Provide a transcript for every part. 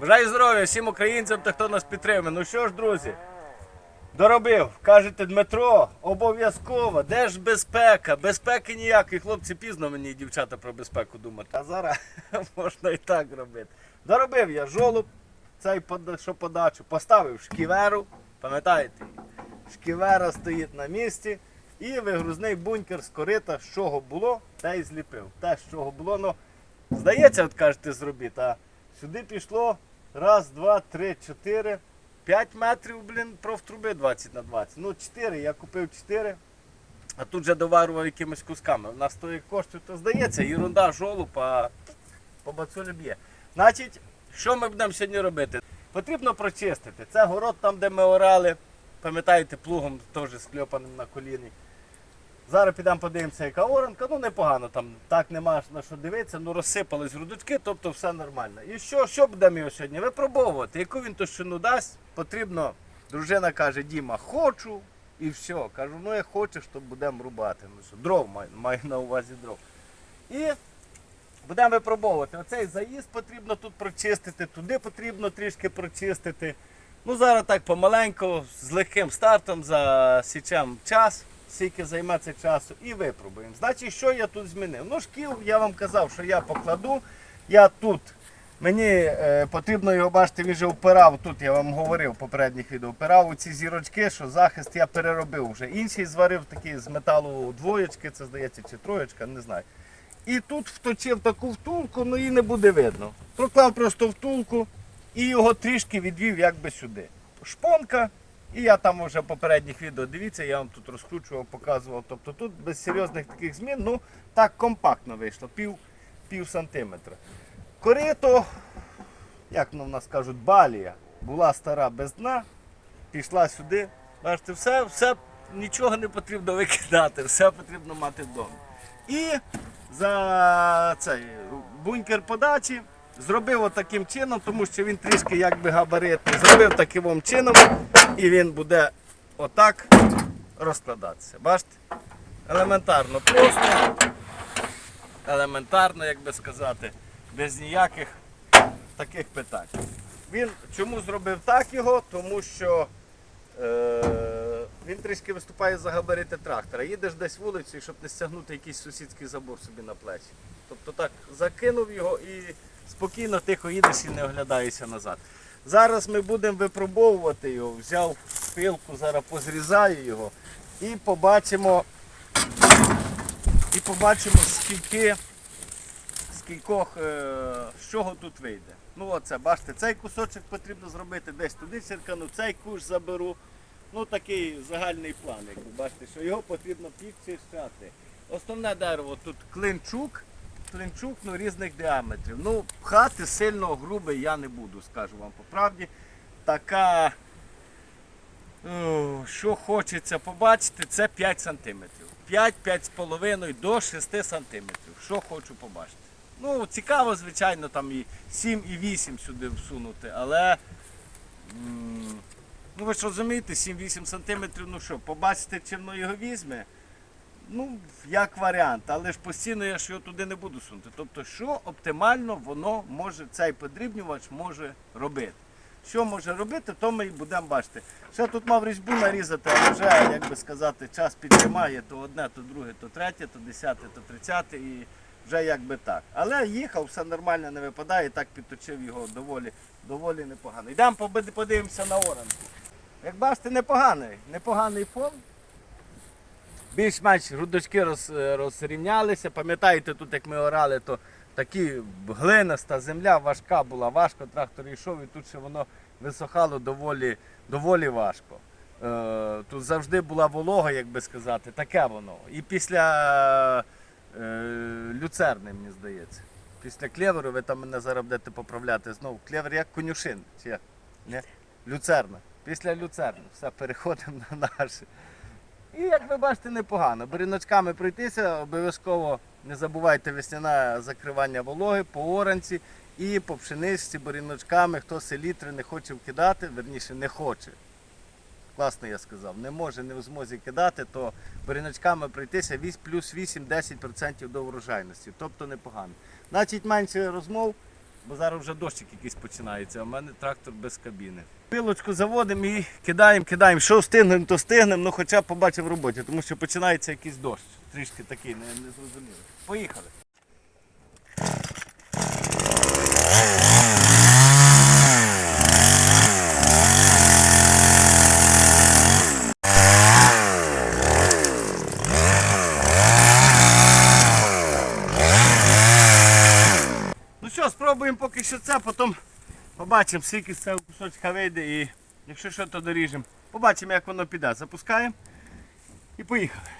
Бажаю здоров'я всім українцям та хто нас підтримує. Ну що ж, друзі, доробив. Кажете, Дмитро, обов'язково. Де ж безпека? Безпеки ніякої. Хлопці, пізно мені дівчата про безпеку думати. А зараз можна і так робити. Доробив я жолоб, цей що подачу, поставив шківеру. Пам'ятаєте? Шківера стоїть на місці. І вигрузний бункер з корита, з чого було, те й зліпив. Те, з чого було, ну, здається, от кажете, зробіть, а сюди пішло раз, два, три, чотири, п'ять метрів, блін, профтруби 20 на 20. Ну, чотири, я купив чотири, а тут же доварував якимись кусками. У нас тої коштів, то здається, ерунда, жолоб, а по бацулі б'є. Значить, що ми будемо сьогодні робити? Потрібно прочистити. Це город там, де ми орали. Пам'ятаєте, плугом теж скльопаним на коліні. Зараз підемо подивимося, яка оранка. Ну непогано там, так нема на що дивитися, ну розсипались грудочки, тобто все нормально. І що, що будемо його сьогодні випробовувати? Яку він товщину дасть? Потрібно, дружина каже, Діма, хочу і все. Кажу, ну як хочеш, то будемо рубати. Ну що, дров маю, маю на увазі дров. І будемо випробовувати. Оцей заїзд потрібно тут прочистити, туди потрібно трішки прочистити. Ну зараз так помаленьку, з легким стартом засічемо час, скільки це часу, і випробуємо. Значить, що я тут змінив? Ну, шкіл, я вам казав, що я покладу. Я тут. Мені е, потрібно його бачити, він вже впирав, тут я вам говорив в попередніх відео, впирав у ці зірочки, що захист я переробив вже. Інший зварив такий з металу двоєчки, це здається, чи троєчка, не знаю. І тут вточив таку втулку, ну і не буде видно. Проклав просто втулку і його трішки відвів якби сюди. Шпонка, і я там вже попередніх відео дивіться, я вам тут розкручував, показував. Тобто тут без серйозних таких змін, ну так компактно вийшло, пів, пів сантиметра. Корито, як ну, в нас кажуть, балія, була стара без дна, пішла сюди. Бачите, все, все, нічого не потрібно викидати, все потрібно мати вдома. І за цей бункер подачі зробив таким чином, тому що він трішки якби габаритний. Зробив таким чином і він буде отак розкладатися. Бачите? Елементарно просто, елементарно, як би сказати, без ніяких таких питань. Він чому зробив так його? Тому що е, він трішки виступає за габарити трактора. Їдеш десь вулицею, щоб не стягнути якийсь сусідський забор собі на плечі. Тобто так закинув його і спокійно, тихо їдеш і не оглядаєшся назад. Зараз ми будемо випробовувати його. Взяв пилку, зараз позрізаю його і побачимо, і побачимо скільки, скількох, е, з чого тут вийде. Ну оце, бачите, цей кусочок потрібно зробити десь туди черкану, цей куш заберу. Ну такий загальний план, як ви бачите, що його потрібно підчищати. Основне дерево тут клинчук, клинчук ну, різних діаметрів. Ну, пхати сильно грубий я не буду, скажу вам по правді. Така, що хочеться побачити, це 5 см. 5-5,5 до 6 см. Що хочу побачити. Ну, цікаво, звичайно, там і 7, і 8 сюди всунути, але. Ну ви ж розумієте, 7-8 сантиметрів, ну що, побачите, чим воно його візьме. Ну, як варіант, але ж постійно я ж його туди не буду сунути. Тобто, що оптимально воно може, цей подрібнювач може робити. Що може робити, то ми і будемо бачити. Ще тут мав різьбу нарізати, але вже, як би сказати, час підтримає то одне, то друге, то третє, то десяте, то тридцяте і вже якби так. Але їхав, все нормально не випадає, так підточив його доволі, доволі непогано. Йдемо подивимося на оранку. Як бачите, непоганий, непоганий фон. Більш-менш грудочки роз, розрівнялися. Пам'ятаєте, тут як ми орали, то такі глинаста земля важка була, важко трактор йшов і тут ще воно висохало доволі, доволі важко. Е, тут завжди була волога, як би сказати, таке воно. І після е, люцерни, мені здається. Після клеверу ви там мене зараз будете поправляти знову. Клевер як конюшин, чи як? Ні? Люцерна. Після люцерни. Все, переходимо на наше. І як ви бачите, непогано. Буріночками пройтися, обов'язково не забувайте весняне закривання вологи по оранці і по пшеничці буріночками, хто селітри не хоче вкидати, верніше не хоче. Класно я сказав, не може не в змозі кидати, то буріночками пройтися плюс 8-10% до врожайності, тобто непогано. Значить менше розмов, Бо зараз вже дощик якийсь починається, а в мене трактор без кабіни. Пилочку заводимо і кидаємо, кидаємо. Що встигнемо, то встигнемо, ну хоча побачив в роботі, тому що починається якийсь дощ. Трішки такий, не, не зрозуміло. Поїхали. Ну що, спробуємо поки що це, потім побачимо, скільки з цього кусочка вийде і якщо що, то доріжемо. Побачимо, як воно піде. Запускаємо і поїхали.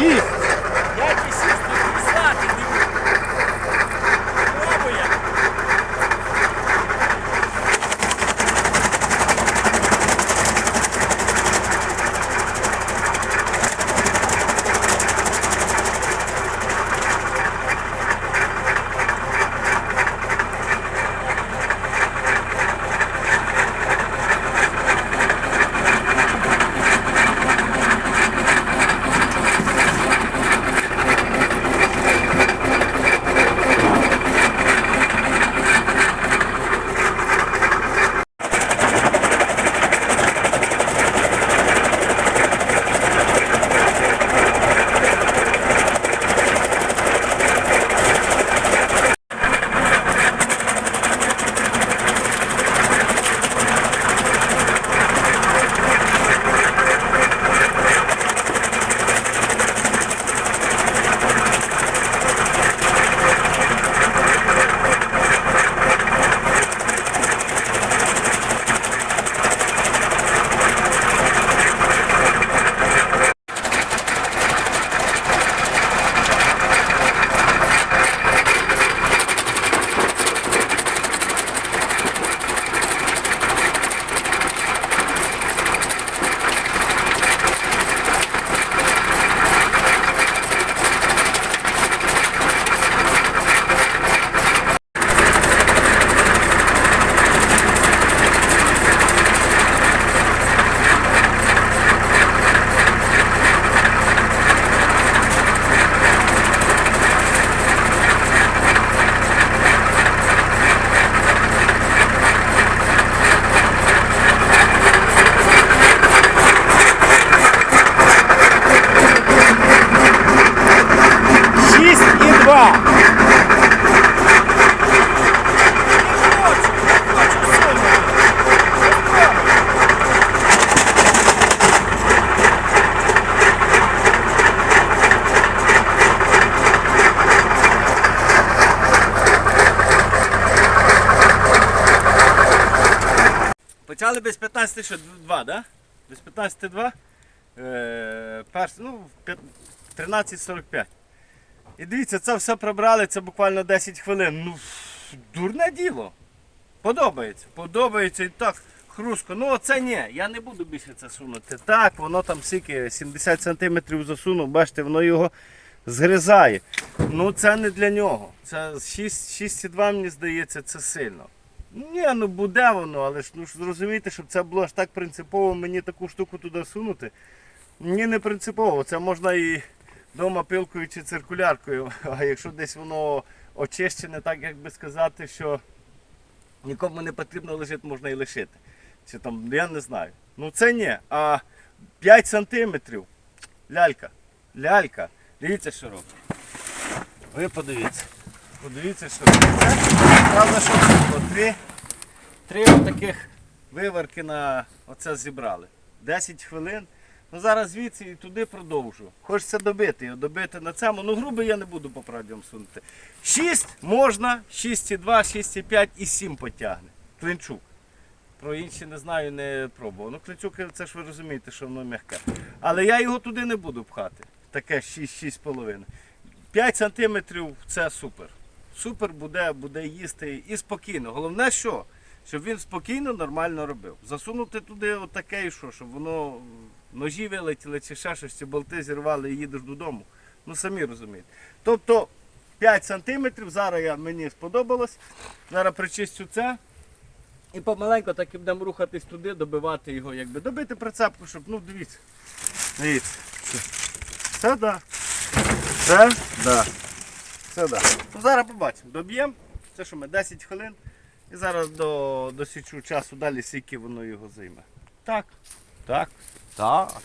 І брали без 15 що, 2, да? Без 15 2. Е, перш, ну, 13.45. І дивіться, це все прибрали, це буквально 10 хвилин. Ну, дурне діло. Подобається. Подобається і так хрустко. Ну оце ні, я не буду більше це сунути. Так, воно там скільки 70 см засунув, бачите, воно його згризає. Ну це не для нього. Це 6,2 мені здається, це сильно. Ні, ну буде воно, але ж ну ж зрозумійте, щоб це було аж так принципово мені таку штуку туди сунути. Ні, не принципово. Це можна і вдома пилкою чи циркуляркою. А якщо десь воно очищене, так як би сказати, що нікому не потрібно лежить, можна і лишити. Чи там, я не знаю. Ну це ні. А 5 сантиметрів. Лялька. Лялька. Дивіться, що робить. Ви подивіться. Подивіться, що. Це, правда, що це було? Три, три отаких виварки на оце зібрали. 10 хвилин. Ну зараз звідси і туди продовжу. Хочеться добити його, добити на цьому. Ну грубо я не буду по правді сунути. 6 можна, 6,2, 6,5 і 7 потягне. Клинчук. Про інші не знаю, не пробував. Ну, клинчук, це ж ви розумієте, що воно м'яке. Але я його туди не буду пхати. Таке 6-6,5. 5 сантиметрів це супер. Супер буде, буде їсти і спокійно. Головне що? Щоб він спокійно, нормально робив. Засунути туди отаке і що, щоб воно ножі вилетіли чи ще щось, ці болти зірвали і їдеш додому. Ну самі розумієте. Тобто 5 сантиметрів, зараз я, мені сподобалось. Зараз причистю це. І помаленько так і будемо рухатись туди, добивати його, якби добити прицепку, щоб, ну дивіться. Дивіться. Це да. Це да. Це да. Ну, зараз побачимо. Доб'ємо. Це що ми 10 хвилин. І зараз до, досічу часу далі, скільки воно його займе. Так. Так. Так.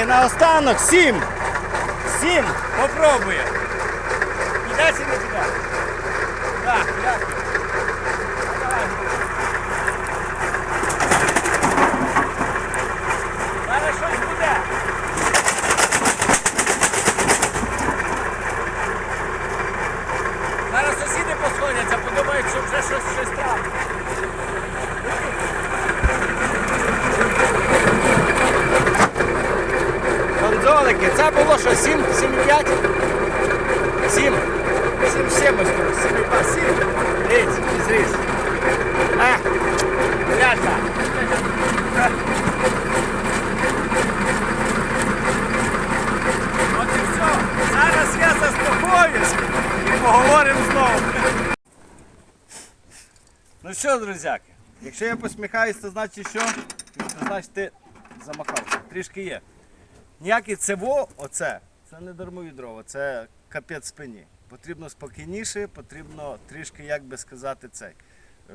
Друзяки, наостанок сім. Сім. Попробуємо. Піде чи не піде? Так, дякую. Зараз щось буде. Зараз сусіди посходяться, подумають, що вже щось щось трапилось. Це було що 7, 7,5? 7. 7 7 ось тут, 7,2, 7. Дивіться, зріз. А, ляка. От і все. Зараз я заспокоюсь і поговоримо знову. Ну що, друзяки, якщо я посміхаюсь, то значить що? Значить ти замахався. Трішки є. Ніяке цево, оце, це не дармові дрова, це капець спині. Потрібно спокійніше, потрібно трішки, як би сказати, цей. Е,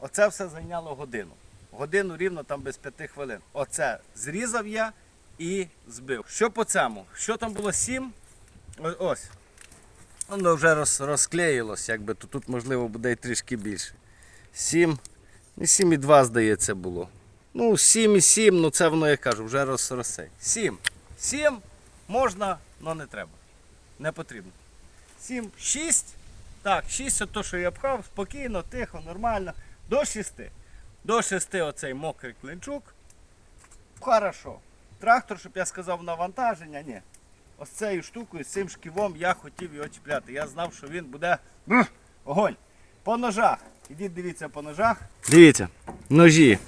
Оце все зайняло годину. Годину рівно там без п'яти хвилин. Оце зрізав я і збив. Що по цьому? Що там було сім? Ось. Воно вже роз, розклеїлось, якби то тут можливо буде і трішки більше. 7, не 7,2 здається було. Ну, 7,7, ну це воно я кажу, вже роз, розсей. 7. 7 можна, але не треба. Не потрібно. 7, 6. Так, 6 це то, що я пхав, спокійно, тихо, нормально. До 6. До 6 оцей мокрий клинчук. Хорошо. Трактор, щоб я сказав, навантаження, ні. Ось цією штукою, з цим шківом я хотів його чіпляти. Я знав, що він буде огонь. По ножах. Ідіть дивіться по ножах. Дивіться, ножі.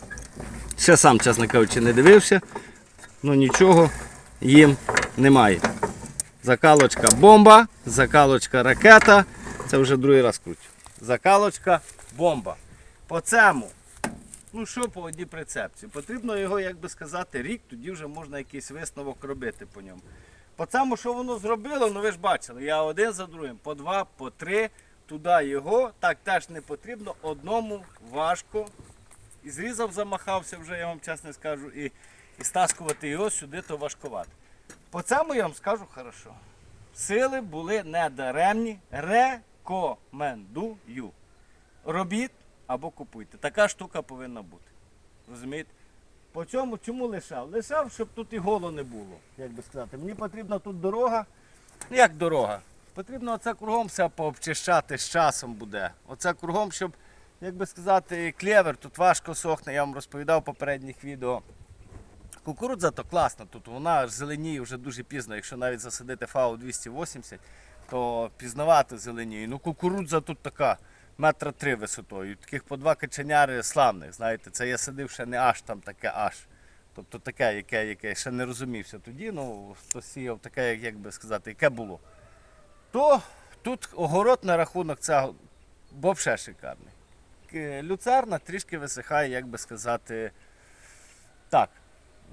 Ще сам, чесно кажучи, не дивився. Ну нічого їм немає. Закалочка бомба, закалочка ракета. Це вже другий раз кручу. Закалочка бомба. По цьому. Ну що по одній прицепці? Потрібно його, як би сказати, рік, тоді вже можна якийсь висновок робити по ньому. По цьому, що воно зробило, ну ви ж бачили, я один за другим, по два, по три, туди його, так теж не потрібно, одному важко. І зрізав, замахався вже, я вам чесно скажу, і, і стаскувати його сюди, то важкувати. По цьому я вам скажу хорошо. Сили були недаремні. Рекомендую. Робіть або купуйте. Така штука повинна бути. Розумієте? По цьому чому лишав? Лишав, щоб тут і голо не було, як би сказати. Мені потрібна тут дорога. Ну як дорога? Потрібно оце кругом все пообчищати з часом буде. Оце кругом, щоб, як би сказати, клевер тут важко сохне, я вам розповідав в попередніх відео. Кукурудза то класна, тут вона зеленіє вже дуже пізно. Якщо навіть засадити фау 280, то пізнавато зеленіє. Ну кукурудза тут така метра три висотою. Таких по два качаняри славних. Знаєте, це я садив ще не аж там таке аж. Тобто таке, яке, яке ще не розумівся тоді, ну хто сіяв таке, як би сказати, яке було. То тут огород на рахунок цього взагалі шикарний. К- Люцерна трішки висихає, як би сказати, так,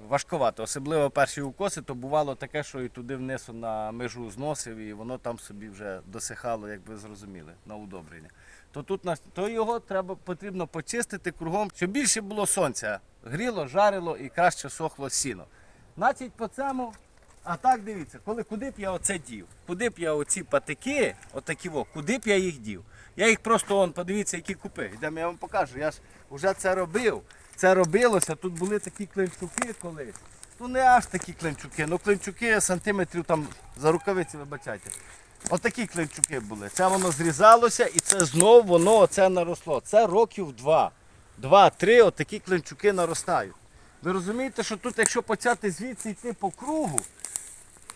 важкувато. Особливо перші укоси, то бувало таке, що і туди вниз на межу зносив, і воно там собі вже досихало, як ви зрозуміли, на удобрення. То тут то його треба потрібно почистити кругом, щоб більше було сонця. Гріло, жарило і краще сохло сіно. Значить, по цьому, а так дивіться, коли, куди б я оце дів? Куди б я оці патики, отакі во, куди б я їх дів? Я їх просто, он, подивіться, які купив. Йдемо, я вам покажу. Я ж вже це робив. Це робилося, тут були такі клинчуки колись. Ну не аж такі клинчуки, ну клинчуки сантиметрів там за рукавиці, вибачайте. Отакі клинчуки були. Це воно зрізалося і це знов воно оце наросло. Це років два. Два-три отакі клинчуки наростають. Ви розумієте, що тут, якщо почати звідси йти по кругу,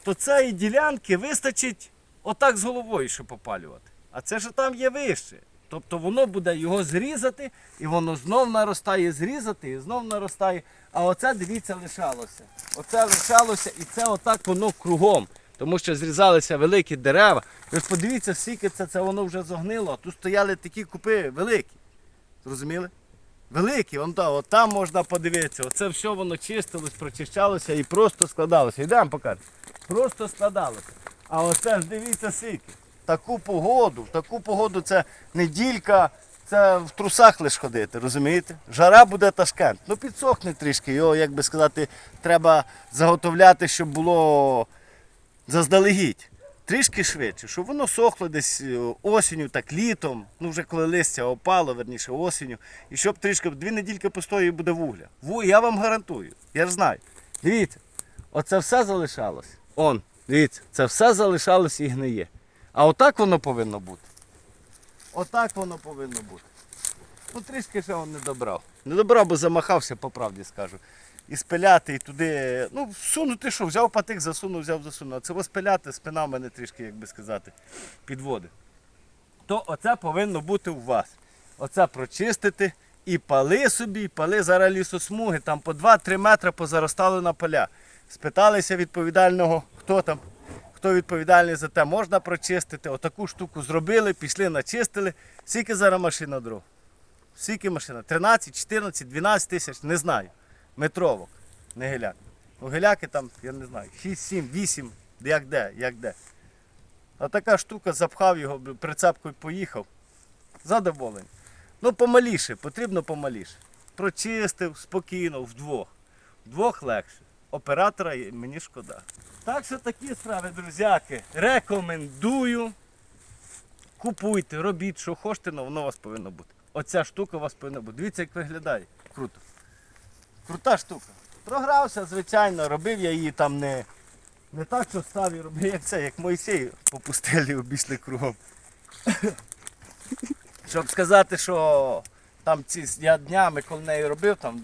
то цієї ділянки вистачить отак з головою, щоб попалювати. А це ж там є вище. Тобто воно буде його зрізати, і воно знов наростає, зрізати, і знов наростає. А оце, дивіться, лишалося. Оце лишалося і це отак воно кругом. Тому що зрізалися великі дерева. Ви ж подивіться, скільки це, це воно вже зогнило, тут стояли такі купи великі. Зрозуміли? Великі, вон там, от там можна подивитися. Оце все воно чистилось, прочищалося і просто складалося. Йдемо покажу. Просто складалося. А оце ж дивіться скільки. Таку погоду, в таку погоду це неділька, це в трусах лиш ходити, розумієте? Жара буде ташкент. Ну підсохне трішки, його, як би сказати, треба заготовляти, щоб було заздалегідь. Трішки швидше, щоб воно сохло десь е, осінню, так літом, ну вже коли листя опало, верніше осінню, і щоб трішки дві недільки постоїть і буде вугля. Ву, я вам гарантую, я ж знаю. Дивіться, оце все залишалось. Он, дивіться, це все залишалось і гниє. А отак воно повинно бути. Отак воно повинно бути. Ну трішки ще він не добрав. Не добрав, бо замахався, по правді скажу. І спиляти, і туди. Ну, всунути що, взяв патик, засунув, взяв, засунув. А це спиляти, спина в мене трішки, як би сказати, підводить. То оце повинно бути у вас. Оце прочистити і пали собі, пали зараз лісосмуги, там по 2-3 метри позаростали на поля. Спиталися відповідального, хто там, хто відповідальний за те, можна прочистити. Отаку штуку зробили, пішли, начистили. Скільки зараз машина дров? Скільки машина? 13, 14, 12 тисяч, не знаю. Метровок, не геляк. Ну, геляки там, я не знаю, 6, 7, 8, як де, як де. А така штука запхав його, прицепкою поїхав. Задоволений. Ну, помаліше, потрібно помаліше. Прочистив спокійно, вдвох. Вдвох легше. Оператора є- мені шкода. Так що такі справи, друзяки. Рекомендую. Купуйте, робіть, що хочете, але воно у вас повинно бути. Оця штука у вас повинна бути. Дивіться, як виглядає. Круто. Крута штука. Програвся, звичайно, робив я її там не, не так, що став і робив, як це, як Мойсей по пустелі обійшли кругом. Щоб сказати, що там ці я днями, коли нею робив, там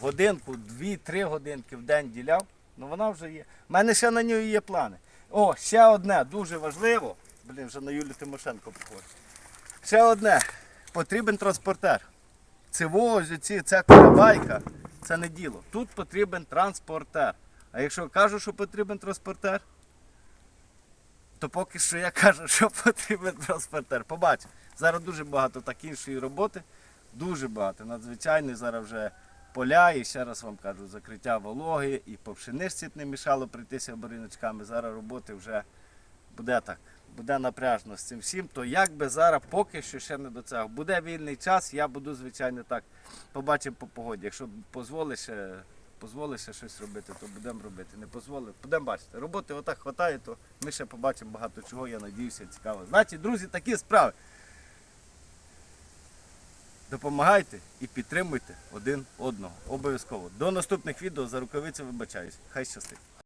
годинку, дві-три годинки в день діляв, ну вона вже є. У мене ще на нього є плани. О, ще одне, дуже важливо. Блін, вже на Юлію Тимошенко похоже. Ще одне. Потрібен транспортер. Це возі, ці, ця колобайка, це не діло. Тут потрібен транспортер. А якщо кажу, що потрібен транспортер, то поки що я кажу, що потрібен транспортер. Побач, зараз дуже багато так іншої роботи, дуже багато. Надзвичайно зараз вже поля, і ще раз вам кажу, закриття вологи, і по пшеничці не мішало прийтися бариночками. Зараз роботи вже буде так. Буде напряжно з цим всім, то як би зараз поки що ще не до цього. Буде вільний час, я буду, звичайно, так. Побачимо по погоді. Якщо дозволиш ще, дозволиш щось робити, то будемо робити. Не дозволив, будемо бачити. Роботи отак хватає, то ми ще побачимо багато чого, я надіюся, цікаво. Значить, друзі, такі справи. Допомагайте і підтримуйте один одного. Обов'язково. До наступних відео за рукавиці вибачаюсь. Хай щастить.